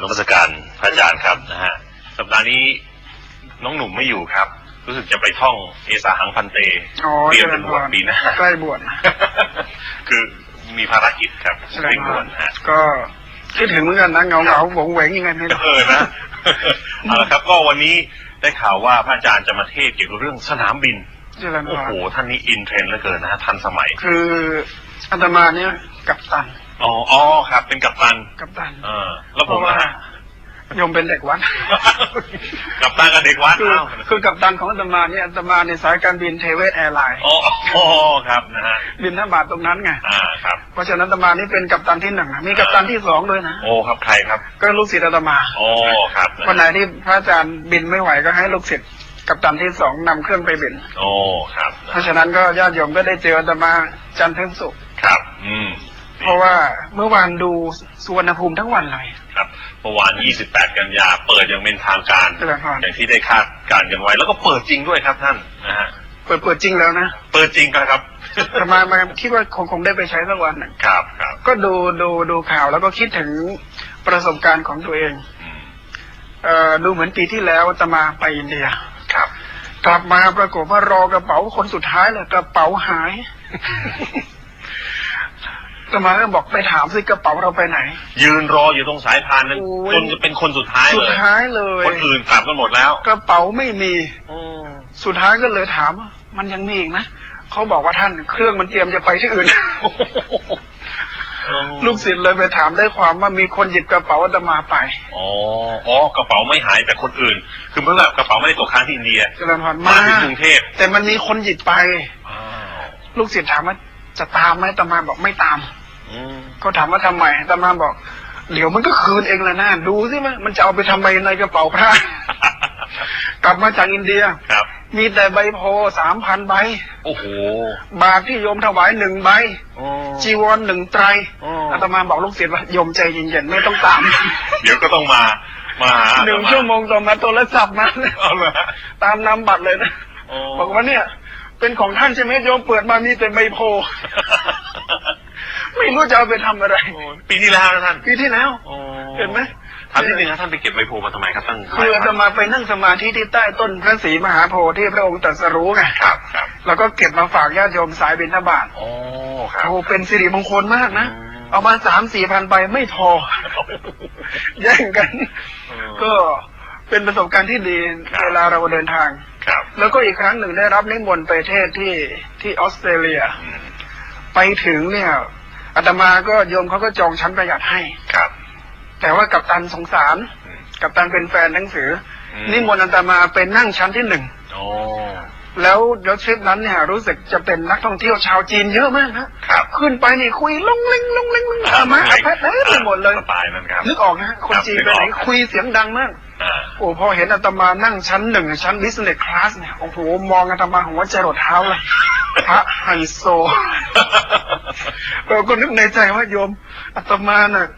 นมัสการพระอาจารย์ครับนะฮะสัปดาห์นี้น้องหนุ่มไม่อยู่ครับ รู้สึกจะไปท่องเอสาหังพันเตอ๋อเตรียมเจริเป็นญบพวชรปีหน้าใกล้บวชนะคือมีภารกิจครับเจริเร่ญงพด่วรนฮะก็คิดถึงเหมือนกันนะเงาเงาๆหวงเหวงยังไงไม่รู้เออนะเอาละครับ ก็วันนี้ได้ข่าวว่าพระอาจารย์จะมาเทศน์เกี่ยวกับเรื่องสนามบินเจริญพโอ้รโหท่านนี้อินเทรนด์เหลือเกินนะฮะทันสมัย คืออาตมาเนี่ยกับตัน อ๋ออ๋อครับ เป็นกัปตันกับตันเออแล้วเพผมราะว่านะฮะโยมเป็นเด็กวัด กัปตันกับเด็กวัดคือเอ้าคือกับตันของอาตมาเนี่ยอาตมาในสายการบินเทเวศแอร์ไลน์อ๋ออ๋อครับนะฮะบินท่าบาทตรงนั้นไงอ่าครับ เพราะฉะนั้นอาตมานี่เป็นกัปตันที่หนึ่งนะมีกัปตันที่สองด้วยนะโอ้ครับใครครับก็ลูกศิษย์อาตมาโอ้ครับะวันไหนที่พระอาจารย์บินไม่ไหวก็ให้ลูกศิษย์กัปตันที่สองนำเครื่องไปบิน โอ้ครับเพราะฉะนั้นก็ญาติโยมก็ได้เจออาตมาจันทร์ถึงศุกร์ครับ อืม เพราะว่าเมื่อวานดูสุวรรณภูมิทั้งวันเลย ครับเมื่อวาน 28 กันยา เปิดอย่างเป็นทางการเจริญพรอย่างที่ได้คาดการณ์กันไว้ แล้วก็เปิดจริงด้วยครับท่านนะฮะ เปิดเปิดจริงแล้วนะ เปิดจริงครับอาตมามาคิดว่าคงคงได้ไปใช้สักวันหนึ่งครับครับ ก็ดูดูดูข่าวแล้วก็คิดถึงประสบการณ์ของตัวเองอืมเอ่อดูเหมือนปีที่แล้วอาตมาไปอินเดีย ครับ กลับมาปรากฏว่ารอกระเป๋าคนสุดท้ายเลยกระเป๋าหาย อาตมาก็บอกไปถามสิกระเป๋าเราไปไหน ยืนรออยู่ตรงสายพานนั้นโอ้ย จนจะเป็นคนสุดท้ายสุเลดยท้ายเลย คนอื่นกลับกันหมดแล้วกระเป๋าไม่มีอืมสุดท้ายก็เลยถามว่ามันยังมีอีกนะเขาบอกว่าท่านเครื่องมันเตรียมจะไปที่อื่น ลูกศิษย์เลยไปถามได้ความว่ามีคนหยิบกระเป๋าอาตมาไปอ๋ออ๋อกระเป๋าไม่หายแต่คนอื่น คือเมื่อแบบกระเป๋าไม่ได้ตกค้างที่อินเดียเจริญพรมามาถึงกรุงเทพแต่มันมีคนหยิบไป อ้าวลูกศิษย์ถามว่าจะตามไหมอาตมาบอกไม่ตาม อืมเขาถามว่าทำไมอาตมาบอก เดี๋ยวมันก็คืนเองแหละนะดูสิมันมันจะเอาไปทำไมในกระเป๋าพระกลับมาจากอินเดียครับ มีแต่ใบโพสามพันใบ โอ้โห บาทที่โยมถวายหนึ่งใบอ๋อจีวรหนึ่งไตรอ๋อออาตมาบอกลูกศิษย์ว่าโยมใจเย็นๆไม่ต้องตาม เดี๋ยวก็ต้องมา มาหาหนึ่งชั่วโมงต่อมาโทรศัพท์มาเอาเลยตามนำบัตรเลยนะบอกว่าเนี่ย เป็นของท่านใช่ไหมโยมเปิดมามีแต่ใบโพ ไม่รู้จะเอาไปทำอะไรปีที่แล้วนะท่านปีที่แล้วอ๋อเห็นไหม ถามนิดนึงนะท่านไปเก็บใบโพมาทำไมครับท่านคืออาตมาไปนั่งสมาธิที่ใต้ต้นพระศรีมหาโพธิ์ที่พระองค์ตรัสรู้ไงครับครับแล้วก็เก็บมาฝากญาติโยมสายบิณฑบาตอ๋อครับ โอ้เป็นสิริมงคลมากนะ อืม เอามาสามสี่พันใบไม่พอ แย่งกันเออก็เป็นประสบการณ์ที่ดีครับ เวลาเราเดินทาง ครับแล้วก็อีกครั้งหนึ่งได้รับนิมนต์ไปเทศที่ที่ออสเตรเลีย อืมไปถึงเนี่ย อาตมาก็โยมเขาก็จองชั้นประหยัดให้ครับ แต่ว่ากัปตันสงสารอืมกัปตันเป็นแฟนหนังสืออมนิมนต์อาตมาไปนั่งชั้นที่หนึ่งโอ้แล้วแล้วทริปนั้นเนี่ยรู้สึกจะเป็นนักท่องเที่ยวชาวจีนเยอะมากนะครับ ขึ้นไปนี่คุยลงเล่งลงเล่งอามาอาแพทเต็มไปหมดเลยสไตล์นั้นครับนึกออกนะคนจีนไปไหนนึกออกคุยเสียงดังมากอ่า โอ้พอเห็นอาตมานั่งชั้นหนึ่งชั้น business class เนี่ยโอ้โหมองอาตมาหัวใจรดเท้าเลยพระไฮโซเราก็นึกในใจว่าโยมอาตมาน่ะ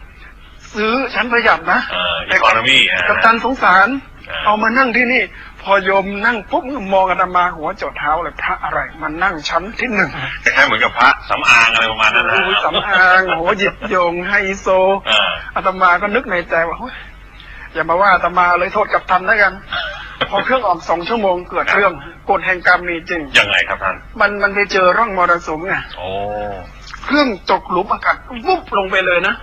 ซื้อชั้นประหยัดนะเออ economy อ่ากัปตันสงสารอ่าเอามานั่งที่นี่ พอโยมนั่งปุ๊บมองอาตมาหัวจดเท้าเลยพระอะไรมันนั่งชั้นที่หนึ่งคล้ายๆเหมือนกับพระสำอางอะไรประมาณนั้นนะโอ้ยสำอางโหหยิบโยงไฮโซอ่าอาตมาก็นึกในใจว่าเฮ้ย อย่ามาว่าอาตมาเลยโทษกับทันแล้วกัน พอเครื่องออกสองชั่วโมงเกิดเรื่องกฎแห่งกรรมมีจริง ยังไงครับท่าน มันมันไปเจอร่องมรสุมไงโอ้เครื่องตกหลุมอากาศวุบลงไปเลยนะ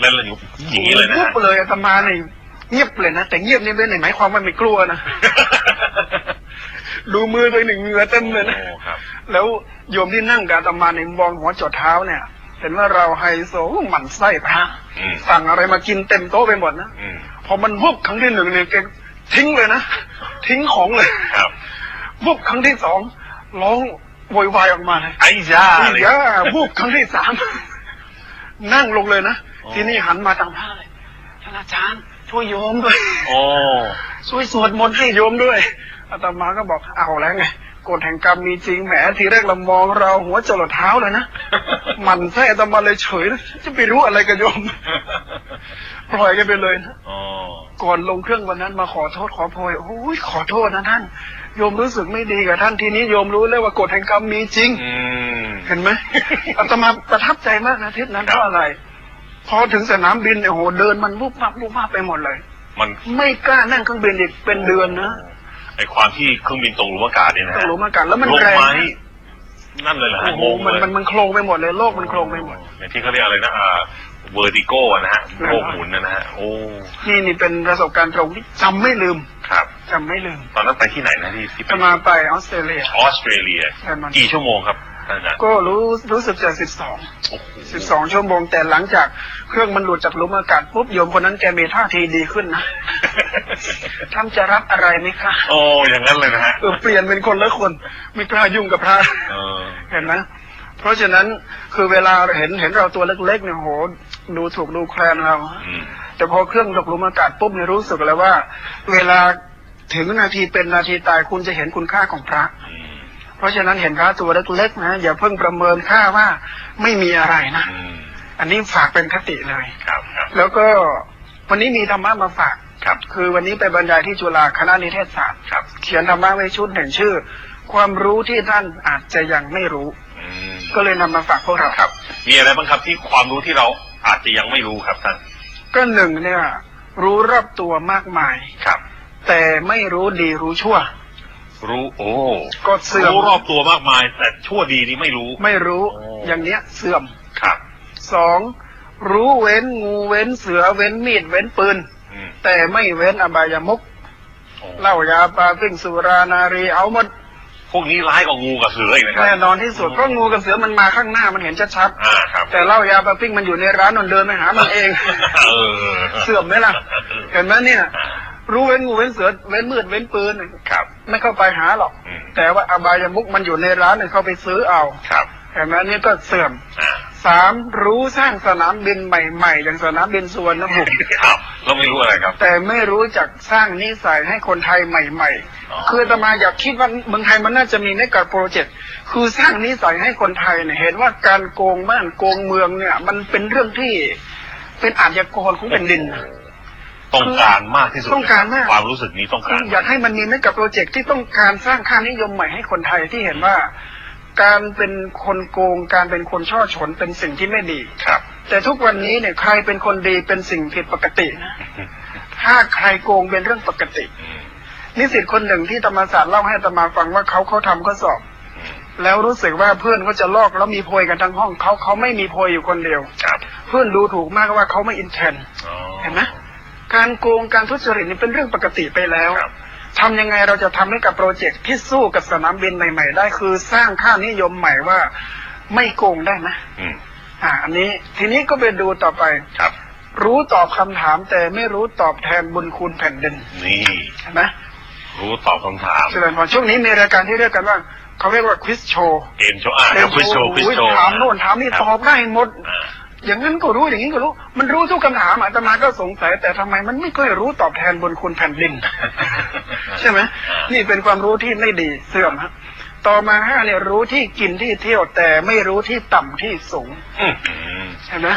เล่นเลยอยู่อย่างนี้เลยนะวุฮะบเลยอาตมาเนี่ยเงียบเลยนะแต่เงียบนี่ไม่ได้หมายความว่าไม่กลัวนะดูมือตัวหนึ่งเหงื่อเต็มเลยนะโอ้ครับแล้วโยมที่นั่งกับอาตมาในยมองหัวจดเท้าเนี่ย เห็นว่าเราไฮโซหมั่นไส้พระอืมสั่งอะไรมากินเต็มโต๊ะไปหมดนะอืมพอมันวุบครั้งที่หนึ่งเนี่ยแกทิ้งเลยนะ ทิ้งของเลยครับวุบครั้งที่สองร้องโวยวายออกมาเลยไอ้ย่าอีเลยกอะวูบครั้งที่สามนั่งลงเลยนะอ๋อทีนี้หันมาทางพระเลยท่านอาจารย์ช่วยโยมด้วยโอ้ช่วยสวดมนต์ให้โยมด้วยอาตมาก็บอกเอาแล้วไง กฎแห่งกรรมมีจริงแหมทีแรกเรามองเราหัวจรดเท้าเลยนะหมันไส้อาตมาเลยเฉยนะจะไปรู้อะไรกับโยมปล่อยกันไปเลยนะอ๋อก่อนลงเครื่องวันนั้นมาขอโทษขอโพยโอ้ยขอโทษนะท่านโยมรู้สึกไม่ดีกับท่านทีนี้โยมรู้แล้วว่ากฎแห่งกรรมมีจริงอืมเห็นไหมอาตมาประทับใจมากนะทริปนั้นครับเพราะอะไรพพอถึงสนามบินเนี่ยโอ้โหเดินมันวุบวับวุบวับไปหมดเลย มันไม่กล้านั่งเครื่องบินอีกเป็นเดือนนะ ไอความที่เครื่องบินตกหลุมอากาศเนี่ยนะต้องฮะรู้มากันแล้วมันลงแรงไม้นั่นเลยเหรอฮะโอ้โหงงมันเลยมันมันโครงไปหมดเลยโลกมันโครงไปหมดอย่างที่เขาเรียกอะไรนะอ่าเวอร์ติโกนะฮะโลกหมุนนะฮะโอ้นี่นี่เป็นประสบการณ์ตรงที่จำไม่ลืมครับ จำไม่ลืมตอนนั้นไปที่ไหนนะที่ที่ไปจะมาไปออสเตรเลีย ออสเตรเลีย ใช่มัน กี่ชั่วโมงครับ ท่านอาจารย์ก็รู้รู้สึกจะสิบสองโอ้โหสิบสองชั่วโมง แต่หลังจากเครื่องมันหลุดจากหลุมอากาศปุ๊บโยมคนนั้นแกมีท่าทีดีขึ้นนะท่านจะรับอะไรไหมคะโอ้อย่างนั้นเลยนะฮะเออเปลี่ยนเป็นคนละคน ไม่กล้ายุ่งกับพระเออเห็นไหมเพราะฉะนั้นคือเวลาเห็นเห็นเราตัวเล็กๆเนี่ยโหดูถูกดูแคลนเราอืมแต่พอเครื่องตกหลุมอากาศปุ๊บเนี่ยรู้สึกเลยว่า เวลาถึงนาทีเป็นนาทีตายคุณจะเห็นคุณค่าของพระอืม เพราะฉะนั้นเห็นพระตัวเล็กๆนะอย่าเพิ่งประเมินค่าว่าไม่มีอะไรนะอืมอันนี้ฝากเป็นคติเลยครับครับแล้วก็วันนี้มีธรรมะมาฝากครับ คือวันนี้ไปบรรยายที่จุฬาคณะนิเทศศาสตร์ครับ เขียนธรรมะไว้ชุดหนึ่งชื่อ ความรู้ที่ท่านอาจจะยังไม่รู้อืมก็เลยนำมาฝากพวกเราครับ มีอะไรบ้างครับที่ความรู้ที่เราอาจจะยังไม่รู้ครับท่านก็หนึ่งเนี่ย รู้รอบตัวมากมายครับ แต่ไม่รู้ดีรู้ชั่ว รู้โอ้ก็เสื่อม รู้รอบตัวมากมาย แต่ชั่วดีนี่ไม่รู้ ไม่รู้โอ้ อย่างเนี้ยเสื่อมครับ สองรู้เว้นงูเว้นเสือเว้นมีดเว้นปืน อืมแต่ไม่เว้นอบายมุกโอ้เหล้ายาปลาปิ้งสุรานารีเอาหมดพวกนี้ร้ายกว่างูกับเสืออีกนะครัแน่นอนที่สุดเพราะงูกับเสือมันมาข้างหน้ามันเห็นชัดอ่าครับๆแต่เหล้ายาปลาปิ้งมันอยู่ในร้านนนเดินไปหามันเอง เออ เสื่อมไหมล่ะ เห็นไหมเนี่ย รู้เว้นงูเว้นเสือเว้นมืดเว้นปืนครับ ไม่เข้าไปหาหรอกอืมแต่ว่าอบายมุกมันอยู่ในร้านเนี่ยเข้าไปซื้อเอาครับเห็นไหมนี่ก็เสื่อมอ่าสามรู้สร้างสนามบินใหม่ๆ อย่างสนามบินสุวรรณภูมิอ้าวเราไม่รู้อะไรครับ แต่ไม่รู้จักสร้างนิสัยให้คนไทยใหม่อ๋อๆคืออาตมาอยากคิดว่าเมืองไทยมันน่าจะมีในกับโปรเจกต์คือสร้างนิสัยให้คนไทยเนี่ยเห็นว่าการโกงบ้านโกงเมืองเนี่ย มันเป็นเรื่องที่เป็นอาชญากรของแผ่นดินนะ ต้องการมากที่สุดต้องการมาก ความรู้สึกนี้ต้องคืการออยากให้มันมีในกับโปรเจกต์ที่ต้องการสร้างค่านิยมใหม่ให้คนไทยที่เห็นว่า การเป็นคนโกง การเป็นคนช่อฉนเป็นสิ่งที่ไม่ดีครับ แต่ทุกวันนี้เนี่ยใครเป็นคนดีเป็นสิ่งผิดปกตินะถ้าใครโกงเป็นเรื่องปกติอืมนิสิตคนหนึ่งที่ธรรมศาสตร์เล่าให้อาตมาฟังว่าเขาเขาทำข้อสอบอืมแล้วรู้สึกว่าเพื่อนเขาจะลอกแล้วมีโพยกันทั้งห้องเขาเขาไม่มีโพยอยู่คนเดียวครับเพื่อนดูถูกมากว่าเขาไม่อินเทรนอ๋อเห็นไหม การโกงการทุจริตนี่เป็นเรื่องปกติไปแล้วครับทำยังไงเราจะทำให้กับโปรเจกต์ที่สู้กับสนามบินใหม่ ๆ ได้คือสร้างค่านิยมใหม่ว่าไม่โกงได้ไหมอืมอ่า อันนี้ทีนี้ก็ไปดูต่อไปครับ รู้ตอบคำถามแต่ไม่รู้ตอบแทนบุญคุณแผ่นดินนี่เห็นไหมรู้ตอบคำถามเจริญพรช่วงนี้มีรายการที่เรียกกันว่าเขาเรียกว่าควิสโชว์เกมโชว์อ่าควิสโชว์ควิสโชว์ถามโน่นถามนี่ตอบได้หมด อ่าอย่างนั้นก็รู้อย่างนี้ก็รู้ มันรู้ทุกคำถามอาตมาก็สงสัย แต่ทำไมมันไม่ค่อยรู้ตอบแทนบุญคุณแผ่นดิน ใช่ไหมนี่เป็นความรู้ที่ไม่ดีเสื่อมฮะต่อมาห้าเนี่ยรู้ที่กินที่เที่ยวแต่ไม่รู้ที่ต่ำที่สูงอืมอืมเห็นไหม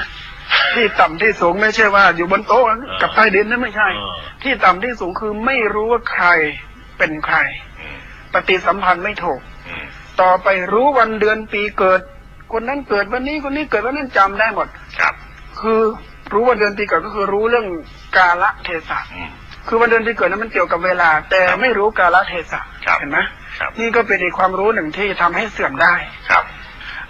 ที่ต่ำที่สูงไม่ใช่ว่า อยู่บนโต๊ะกับใต้ดินนั่นไม่ใช่เออที่ต่ำที่สูงคือไม่รู้ว่าใครเป็นใครอืมปฏิสัมพันธ์ไม่ถูกอืมต่อไปรู้วันเดือนปีเกิด คนนั้นเกิดวันนี้คนนี้เกิดวันนั้นจำได้หมด ครับ คือรู้วันเดือนปีเกิดก็คือรู้เรื่องกาละเทศะอืมคือวันเดือนปีเกิดนั้นมันเกี่ยวกับเวลา แต่ไม่รู้กาละเทศะครับเห็นไหมครับนี่ก็เป็นอีกความรู้หนึ่งที่ทำให้เสื่อมได้ครับ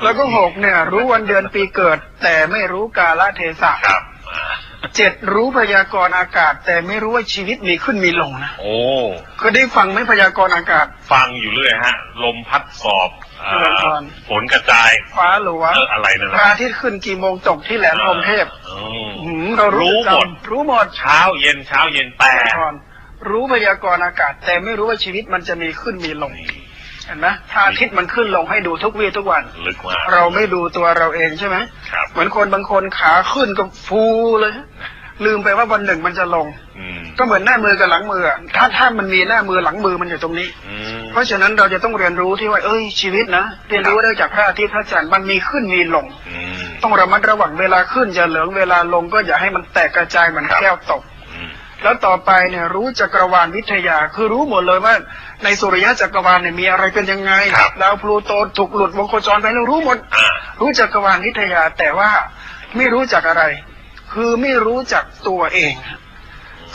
แล้วก็หกเนี่ย รู้วันเดือนปีเกิด แต่ไม่รู้กาละเทศะครับอ่าเจ็ดรู้พยากรณ์อากาศ แต่ไม่รู้ว่าชีวิตมีขึ้นมีลงนะโอ้เคยได้ฟังไหมพยากรณ์อากาศ ฟังอยู่เรื่อยฮะ ลมพัดสอบอ่า เจริญพรฝนกระจาย ฟ้าหลัวเอออะไรนั่นพระอาทิตย์ขึ้นกี่โมงตกที่แหลมพรหมเทพอืมหืมเรารู้รู้หมดจำรู้หมด เช้าเย็นเช้าเย็นแต่พรรู้พยากรณ์อากาศ แต่ไม่รู้ว่าชีวิตมันจะมีขึ้นมีลงนี่เห็นไหมถ้าอาทิตย์มันขึ้นลงให้ดูทุกวี่ทุกวันลึกมากเราไม่ดูตัวเราเองใช่ไหมครับเหมือนคนบางคนขาขึ้นก็ฟูเลย ลืมไปว่าวันหนึ่งมันจะลงอืมก็เหมือนหน้ามือกับหลังมืออะถ้าถ้ามันมีหน้ามือหลังมือมันอยู่ตรงนี้อืม เพราะฉะนั้นเราจะต้องเรียนรู้ที่ว่า เอ้ยชีวิตนะเรียนรู้ได้จากพระอาทิตย์พระจันทร์มันมีขึ้นมีลงอืมต้องระมัดระวังเวลาขึ้นจะเหลืองเวลาลงก็อย่าให้มันแตกกระจายเหมือนครับแก้วตกอืมแล้วต่อไปเนี่ยรู้จักรวาลวิทยา คือรู้หมดเลยว่าในสุริยะจักรวาลเนี่ยมีอะไรเป็นยังไงครับดาวพลูโตถูกหลุดวงโคจรไปแล้วรู้หมดอ่ารู้จักรวาลวิทยาแต่ว่าไม่รู้จักอะไร คือไม่รู้จักตัวเองฮะ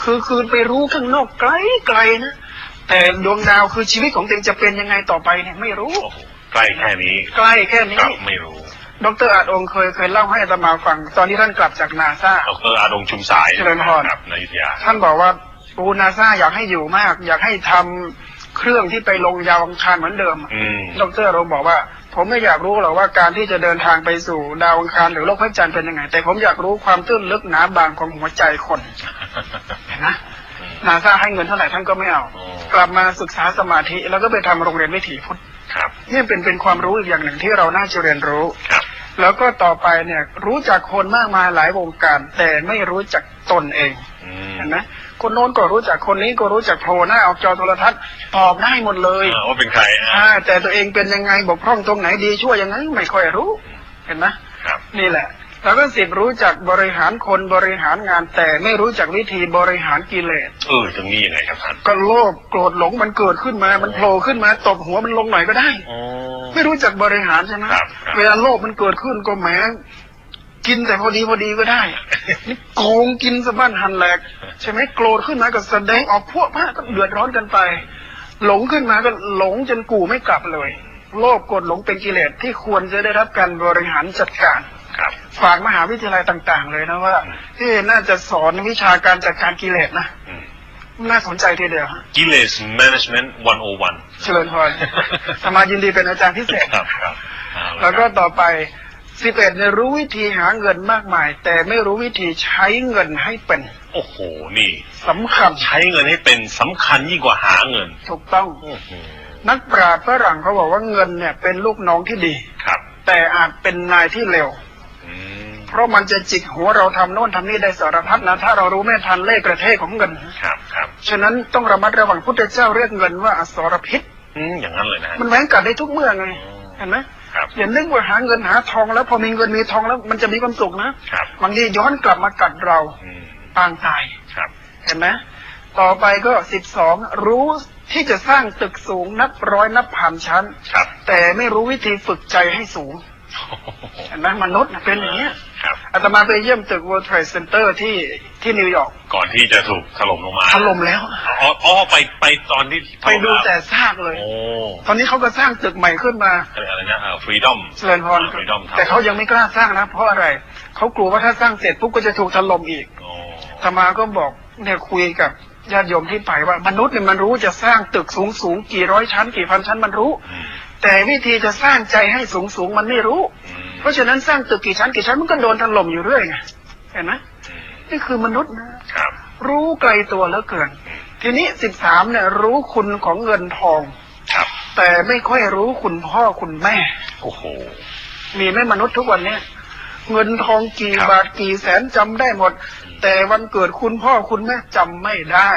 คือคือไปรู้ข้างนอกไกลไกลๆนะ แต่ดวงดาวคือชีวิตของตัวเองจะเป็นยังไงต่อไปเนี่ยไม่รู้โอ้โหใกล้แค่นี้ใกล้แค่กนี้ลับไม่รู้ ดรอาจองค์เคยเคยเล่าให้อาตมาฟัง ตอนที่ท่านกลับจากนาซา ดรอาดงชุมสายเจริญพร ครับในอยุธยา ท่านบอกว่าปูนาซาอยากให้อยู่มาก อยากให้ทำเครื่องที่ไปลงยาวอังคารเหมือนเดิม อืม ดรรงค์บอกว่า ผมไม่อยากรู้หรอกว่าการที่จะเดินทางไปสู่ดาวอังคารหรือโลกพระจันทร์เป็นยังไง แต่ผมอยากรู้ความตื้นลึกหนาบางของหัวใจคนเห็นนะ นาซาให้เงินเท่าไหร่ท่านก็ไม่เอา อ๋อ กลับมาศึกษาสมาธิแล้วก็ไปทำโรงเรียนวิถีพุทธครับ นี่เป็นเป็นความรู้อีกอย่างหนึ่งที่เราน่าจะเรียนรู้ ครับ แล้วก็ต่อไปเนี่ยรู้จักคนมากมายหลายวงการ แต่ไม่รู้จักตนเองอืมเห็นไหมคนโน้นก็รู้จักคนนี้ก็รู้จักโผล่หน้าออกจอโทรทัศน์ตอบได้หมดเลยอ่าว่าเป็นใครอะอ่าแต่ตัวเองเป็นยังไงบกพร่องตรงไหนดีชั่วยังไงไม่ค่อยรู้ เห็นไหมครับ นี่แหละ แล้วก็สิบรู้จักบริหารคนบริหารงานแต่ไม่รู้จักวิธีบริหารกิเลสเออตรงนี้ยังไงครับท่านก็โลภโกรธหลงมันเกิดขึ้นมา มันโผล่ขึ้นมาตบหัวมันลงหน่อยก็ได้ อ๋อ ไม่รู้จักบริหารใช่ไหมครับครับ เวลาโลภมันเกิดขึ้นก็แหมกินแต่พอดีพอดีก็ได้นี่โกงกินสะบั้นหันแหลก ใช่ไหมโกรธขึ้นมาก็แสดงออกพวกพระก็เดือดร้อนกันไป หลงขึ้นมาก็หลงจนกูไม่กลับเลย โลภโกรธหลงเป็นกิเลสที่ควรจะได้รับการบริหารจัดการครับ ฝากมหาวิทยาลัยต่าง ๆ เลยนะว่าที่น่าจะสอนวิชาการจัดการกิเลสนะอืมน่าสนใจทีเดียวฮะกิเลส management 101เฉลิมพรสมายินดีเป็นอาจารย์พิเศษครับครับเอาะแล้วก็ครับต่อไปสิบเอ็ดเนี่ยรู้วิธีหาเงินมากมาย แต่ไม่รู้วิธีใช้เงินให้เป็น โอ้โหนี่สำคัญใช้เงินให้เป็นสำคัญยิ่งกว่าหาเงิน ถูกต้องอื้อหือนักปราชญ์ฝรั่งเขาบอกว่าเงินเนี่ยเป็นลูกน้องที่ดีครับ แต่อาจเป็นนายที่เลวอืม เพราะมันจะจิกหัวเราทำโน่นทำนี่ได้สารพัดนะถ้าเรารู้ไม่ทันเลขกระเทศของเงินครับครับฉะนั้นต้องระมัดระวังพุทธเจ้าเรียกเงินว่าอสรพิษอืมอย่างนั้นเลยนะมันแหวงกัดได้ทุกเมื่อไงอ๋อเห็นไหมครับอย่านึกว่าหาเงินหาทองแล้วพอมีเงินมีทองแล้วมันจะมีความสุขนะครับบางทีย้อนกลับมากัดเราอืมปางตายครับเห็นไหมต่อไปก็สิบสองรู้ที่จะสร้างตึกสูงนับร้อยนับพันชั้นครับแต่ไม่รู้วิธีฝึกใจให้สูงเห็นไหมมนุษย์น่ะเป็นอย่างเงี้ย ครับ อาตมาไปเยี่ยมตึก World Trade Center ที่ที่นิวยอร์กก่อนที่จะถูกถล่มลงมาถล่มแล้ว อ๋ออ๋อไปไปตอนที่ถไปล่มดูล้วแต่ซากเลย โอ้ตอนนี้เขาก็สร้างตึกใหม่ขึ้นมาอะไรนะฟรีดอมเจริญพรฟรีดอมแต่เขายังไม่กล้าสร้างนะ เพราะอะไร เขากลัวว่าถ้าสร้างเสร็จปุ๊บก็จะถูกถล่มอีกโอ้อาตมาก็บอกเนี่ยคุยกับญาติโยมที่ไปว่ามนุษย์เนี่ยมันรู้จะสร้างตึกสูงสูงๆกี่ร้อยชั้น กี่พันชั้นมันรู้อืมแต่วิธีจะสร้างใจให้สูงสูงๆมันไม่รู้อืม เพราะฉะนั้นสร้างตึกกี่ชั้นกี่ชั้นมันก็โดนถล่มอยู่เรื่อยไงเห็นไหมอืมนี่คือมนุษย์นะครับ รู้ไกลตัวแล้วเกิน ทีนี้สิบสามเนี่ย รู้คุณของเงินทองครับ แต่ไม่ค่อยรู้คุณพ่อคุณแม่ โอ้โห มีไหมมนุษย์ทุกวันเนี้ยเงินทองกี่ครับบาทกี่แสนจำได้หมด แต่วันเกิดคุณพ่อคุณแม่จำไม่ได้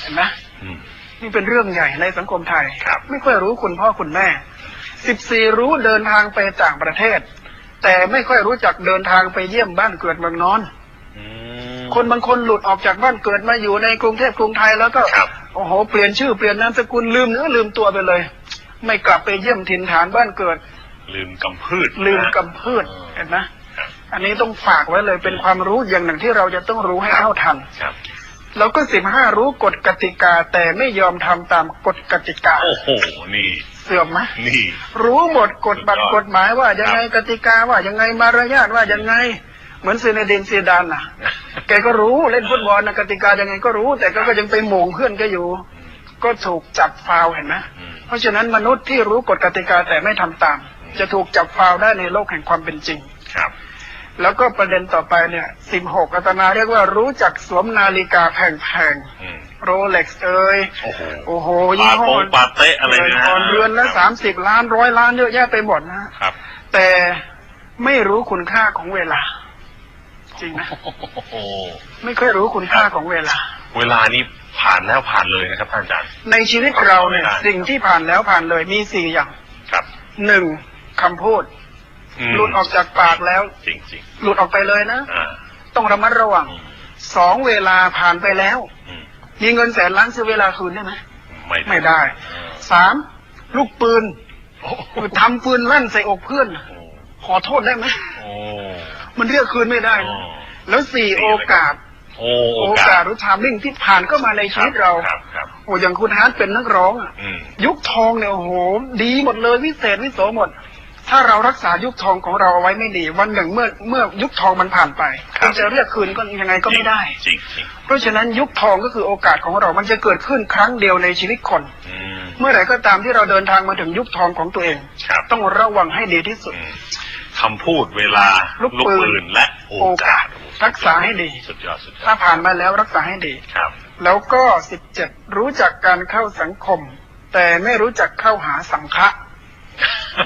เห็นไหมอืมนี่เป็นเรื่องใหญ่ในสังคมไทยครับไม่ค่อยรู้คุณพ่อคุณแม่สิบสี่รู้เดินทางไปต่างประเทศ แต่ไม่ค่อยรู้จักเดินทางไปเยี่ยมบ้านเกิดเมืองนอนอืมคนบางคนหลุดออกจากบ้านเกิดมาอยู่ในกรุงเทพกรุงไทยแล้วก็ครับโอ้โหเปลี่ยนชื่อเปลี่ยนนามสกุลลืมเนื้อลืมตัวไปเลย ไม่กลับไปเยี่ยมถิ่นฐานบ้านเกิด ลืมกำพืช ลืมนะกำพืชอืมเห็นไหมครับอันนี้ต้องฝากไว้เลยเป็นความรู้อย่างหนึ่งที่เราจะต้องรู้ให้เท่าทัน ครับแล้วก็สิบห้ารู้กฎกติกา แต่ไม่ยอมทำตามกฎกติกา โอ้โห นี่ เสื่อมไหมนี่ รู้หมดกฎบัตรสุดยอดกฎหมายว่ายังไงครับกติกาว่ายังไงมารยาทว่ายังไง เหมือนซีเนดินซีดานน่ะ แกก็รู้เล่นฟุตบอลนะกติกายังไงก็รู้ แต่ก็ก็ยังไปโหม่งเพื่อนก็อยู่ ก็ถูกจับฟาวล์เห็นไหมอืมเพราะฉะนั้นมนุษย์ที่รู้กฎกติกาแต่ไม่ทำตาม จะถูกจับฟาวล์ได้ในโลกแห่งความเป็นจริงครับ แล้วก็ประเด็นต่อไปเนี่ยสิบหกอาตมาเรียกว่ารู้จักสวมนาฬิกาแพงอืมๆโรเล็กซ์เอ้ยโอ้โหโอ้โหปายี่ห้โปองปาเต้อะไรเนยนะก่อนเรือนละสามสิบล้านร้อยล้านเยอะแยะไปหมดนะครับ แต่ไม่รู้คุณค่าของเวลา จริงไหมโอ้โหไม่ค่อยรู้คุณค่าของเวลา เวลานี้ผ่านแล้วผ่านเลยนะครับท่านอาจารย์ ในชีวิตเราเนี่ยไม่ได้สิ่งที่ผ่านแล้วผ่านเลยมีสี่อย่างครับหนึ่งคำพูด ม หลุดออกจากปากแล้ว จริงจริงหลุดออกไปเลยนะ ๆอ่าต้องระมัดระวังอืมสองเวลาผ่านไปแล้ว อืมมีเงินแสนล้านซื้อเวลาคืนได้ไหมไม่ไม่ได้อ่าสามลูกปืนโอ้โหทำปืนลั่นใส่อกเพื่อน ขอโทษได้ไหมโอ้มันเรียกคืนไม่ได้โอ้นะแล้วสี่โอกาส โอ้โอกาสหรือทามมิ่งที่ผ่านเข้ามาในชีวิตเราครับครับโอ้อย่างคุณฮาร์ดเป็นนักร้องอะอืมยุคทองเนี่ยโอ้โห ดีหมดเลยวิเศษวิโสหมด ถ้าเรารักษายุคทองของเราเอาไว้ไม่ดี วันหนึ่งเมื่อเมื่อยุคทองมันผ่านไปคุณจะเรียกคืนก็ยังไงก็ไม่ได้ จริงจริงเพราะฉะนั้นยุคทองก็คือโอกาสของเรา มันจะเกิดขึ้นครั้งเดียวในชีวิตคน อืมเมื่อไหร่ก็ตามที่เราเดินทางมาถึงยุคทองของตัวเอง ครับต้องระวังให้ดีที่สุด อืมคำพูดเวลาลูกปืนและโอกาสรักษาให้ดี สุดยอดสุดยอถ้าดผ่านมาแล้วรักษาให้ดี ครับ แล้วก็สิบเจ็ดรู้จักการเข้าสังคม แต่ไม่รู้จักเข้าหาสังฆะ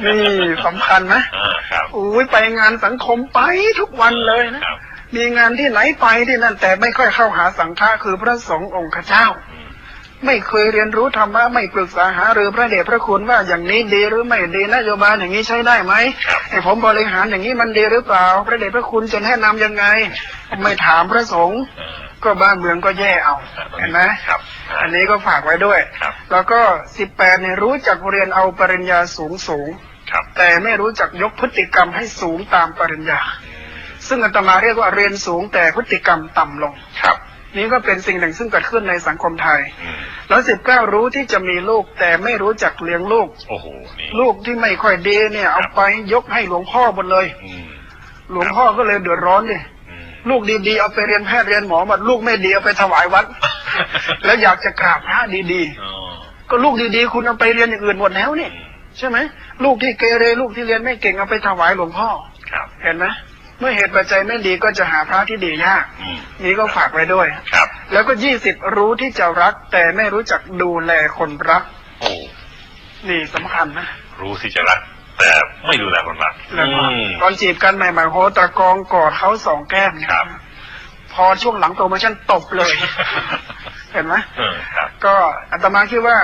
นี่สำคัญนะอ่าครับอุ้ยไปงานสังคมไปทุกวันเลยนะ ครับมีงานที่ไหนไปที่นั่นแต่ไม่ค่อยเข้าหาสังฆะคือพระสงฆ์องค์ข้าเจ้า อืมไม่เคยเรียนรู้ธรรมะไม่ปรึกษาหารือพระเดชพระคุณว่าอย่างนี้ดีหรือไม่ดีนโยบายอย่างนี้ใช้ได้ไหมครับไอ้ผมบริหารอย่างนี้มันดีหรือเปล่า พระเดชพระคุณจะแนะนำยังไง ไม่ถามพระสงฆ์เออ ก็บ้านเมืองก็แย่เอาครับเห็นไหมครับ อันนี้ก็ฝากไว้ด้วยครับแล้วก็สิบแปดเนี่ยรู้จักเรียนเอาปริญญาสูงสูงครับแต่ไม่รู้จักยกพฤติกรรมให้สูงตามปริญญาอืมซึ่งอาตมาเรียกว่าเรียนสูงแต่พฤติกรรมต่ำลงครับนี่ก็เป็นสิ่งหนึ่งซึ่งเกิดขึ้นในสังคมไทยอืมแล้วสิบเก้ารู้ที่จะมีลูกแต่ไม่รู้จักเลี้ยงลูก โอ้โหนี่ลูกที่ไม่ค่อยดีเนี่ย เอาไปยกให้หลวงพ่อหมดเลยอืมหลวงพ่อก็เลยเดือดร้อนดิอืม ลูกดีๆเอาไปเรียนแพทย์เรียนหมอหมดลูกไม่ดีเอาไปถวายวัด แล้วอยากจะกราบพระดีอ๋อๆก็ลูกดีๆ คุณเอาไปเรียนอย่างอื่นหมดแล้วนี่อืมใช่ไหมลูกที่เกเรลูกที่เรียนไม่เก่งเอาไปถวายหลวงพ่อครับเห็นไหมเมื่อเหตุปัจจัยไม่ดีก็จะหาพระที่ดียากอืมนี่ก็ฝากไว้ด้วยครับ แล้วก็ยี่สิบรู้ที่จะรัก แต่ไม่รู้จักดูแลคนรัก โอ้นี่สำคัญนะ รู้ที่จะรัก แต่ไม่ดูแลคนรักแล้วก็อืม ตอนจีบกันใหม่ๆโหตะกองกอดเขาสองแก้มเนี่ยครับ พอช่วงหลังโปรโมชั่นตบเลย เห็นไหมเออครับ ก็อาตมาคิดว่า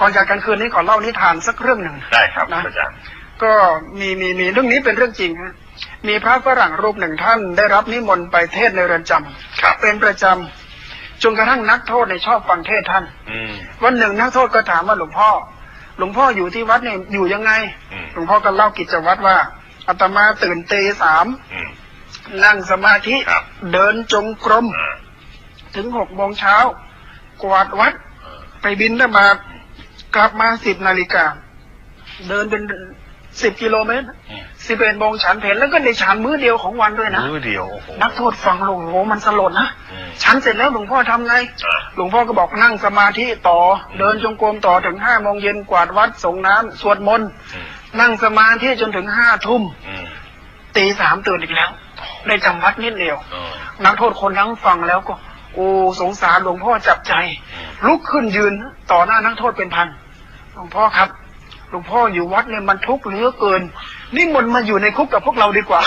ก่อนจากกันคืนนี้ขอเล่านิทานสักเรื่องหนึ่ง ได้ครับนะ อาจารย์ ก็มีมีมีเรื่องนี้เป็นเรื่องจริงฮะมีพระฝรั่งรูปหนึ่งท่านได้รับนิมนต์ไปเทศน์ในเรือนจำครับ เป็นประจำจนกระทั่งนักโทษในยชอบฟังเทศน์ท่าน อืม วันหนึ่งนักโทษก็ถามว่าหลวงพ่อ หลวงพ่ออยู่ที่วัดเนี่ยอยู่ยังไงอืมหลวงพ่อก็เล่ากิจวัตรว่าอาตมาตื่นตีสามอืมนั่งสมาธิครับเดินจงกรมอ่าถึงหกโมงเช้ากวาดวัดเออไปบินได้มตกลับมาสิบนาฬิกา เดินเป็น สิบกิโลเมตรอืมสิบเอ็ดโมงฉันเพลแล้วก็ในฉันมื้อเดียวของวันด้วยนะ มือเดียวโอ้โหนักโทษฟังลงโอ้โหมันสลดนะอืมฉันเสร็จแล้วหลวงพ่อทำไงอ่าหลวงพ่อก็บอกนั่งสมาธิต่อ เดินจงกรมต่อถึงห้าโมงเย็นกวาดวัดส่งน้ำสวดมนต์อืมนั่งสมาธิจนถึงห้าทุ่มอืมตีสามตื่นอีกแล้ว ได้จำวัดนิดเดียวเออนักโทษคนนั้นฟังแล้วก็ โอ้สงสารหลวงพ่อจับใจอืมลุกขึ้นยืนต่อหน้านักโทษเป็นพัน หลวงพ่อครับ หลวงพ่ออยู่วัดเนี่ยมันทุกข์เหลือเกิน นี่มนต์มาอยู่ในคุกกับพวกเราดีกว่า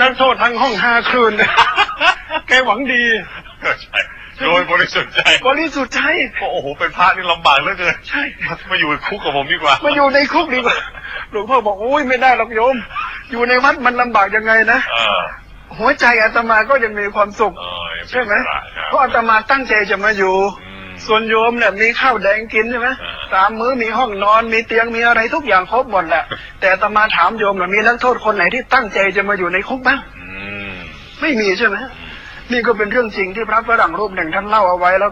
นักโทษทั้งห้องห้าคืนแกหวังดีใช่โดยบริสุทธิ์ใจบริสุทธิ์ใจโอ้โหเป็นพระนี่ลำบากเหลือเกินใช่มามาอยู่คุกกับผมดีกว่ามาอยู่ในคุกดีกว่าหลวงพ่อบอกโอ้ยไม่ได้หรอกโยม อยู่ในวัดมันลำบากยังไงนะเออหัวใจอาตมาก็ยังมีความสุขเออยังเป็นใช่ไหมอิสระครับเพราะอาตมาตั้งใจจะมาอยู่อืม ส่วนโยมเนี่ยมีข้าวแดงกินใช่ไหมอ่าสามมื้อมีห้องนอนมีเตียงมีอะไรทุกอย่างครบหมดแหละแต่อาตมาถามโยมว่ามีนักโทษคนไหนที่ตั้งใจจะมาอยู่ในคุกบ้างอืมไม่มีใช่ไหมนี่ก็เป็นเรื่องจริงที่พระฝรั่งรูปหนึ่งท่านเล่าเอาไว้แล้ว